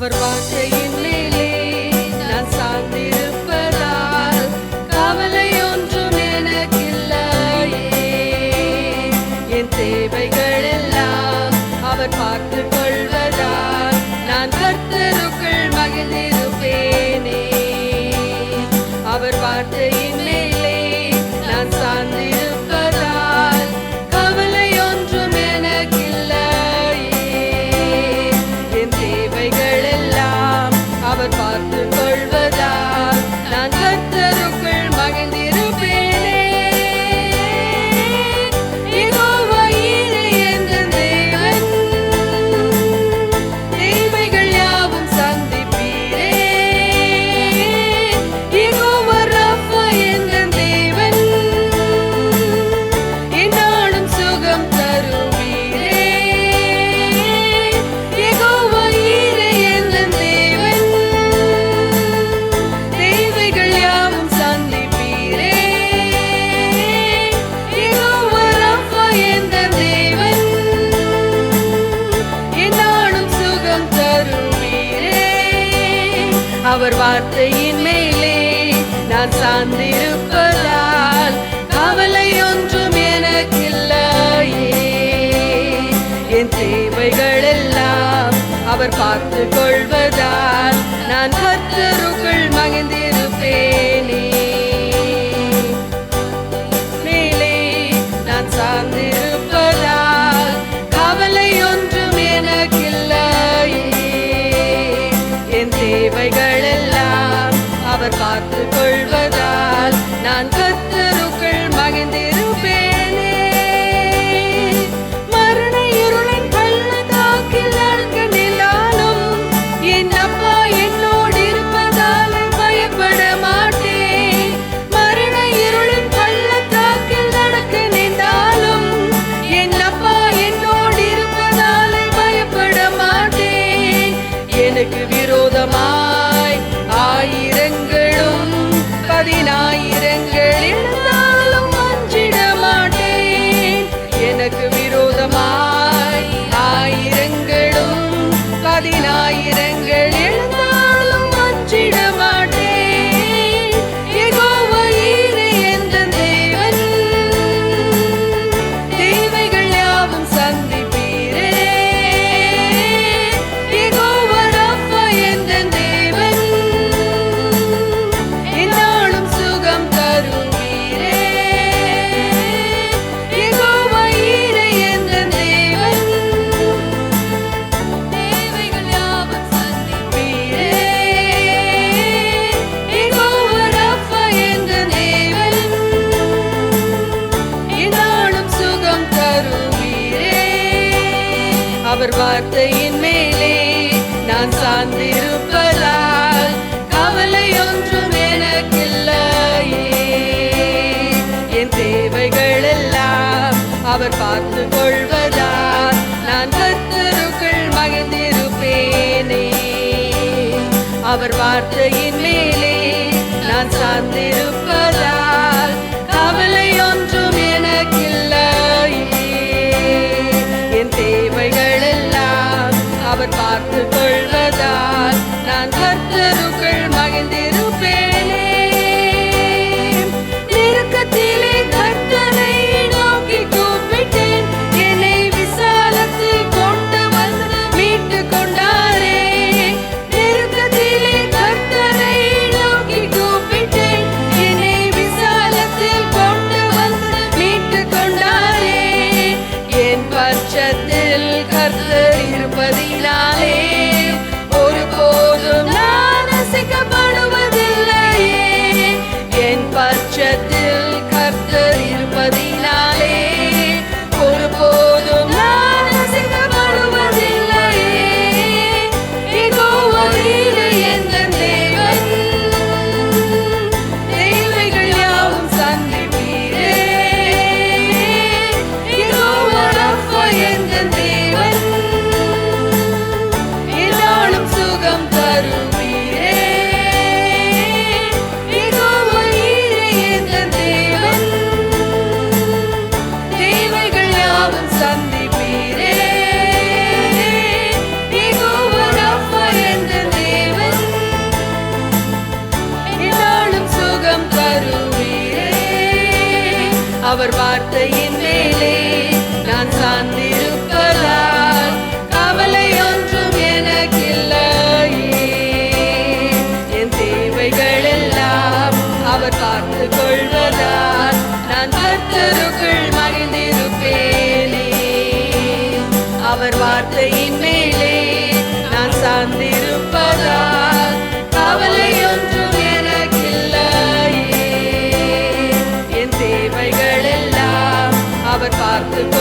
அவர் வார்த்தையின் அவர் வார்த்தையின் மேலே நான் சார்ந்திருப்பதால் கவலை ஒன்றும் எனக்கில்லையே. என் தேவைகள் எல்லாம் அவர் பார்த்து கொள்வதால் நான் கத்தருக்குள் மகிழ்ந்து புகழ்வதால் நான் கத்தர் அவர் வார்த்தையின் மேலே நான் சார்ந்திருப்பதால் கவலை ஒன்றும் எனக்கில்லையே. என் தேவைகள் எல்லாம் அவர் பார்த்து கொள்வதால் நான் கத்தருக்குள் மகிழ்ந்திருப்பேனே. அவர் வார்த்தையின் மேலே நான் சார்ந்திருப்பேன் பார்த்து கொள்வதால் நான் அவர் வார்த்தையின் மேலே நான் சார்ந்திருப்பதால் கவலை ஒன்றும் எனக்கில்லையே. என் தேவைகள் எல்லாம் அவர் பார்த்து கொள்வதால் நான் கர்த்தருக்குள் மகிழ்ந்திருப்பேனே. அவர் வார்த்தையின் மேலே நான் சார்ந்திருப்பதால் Nothing but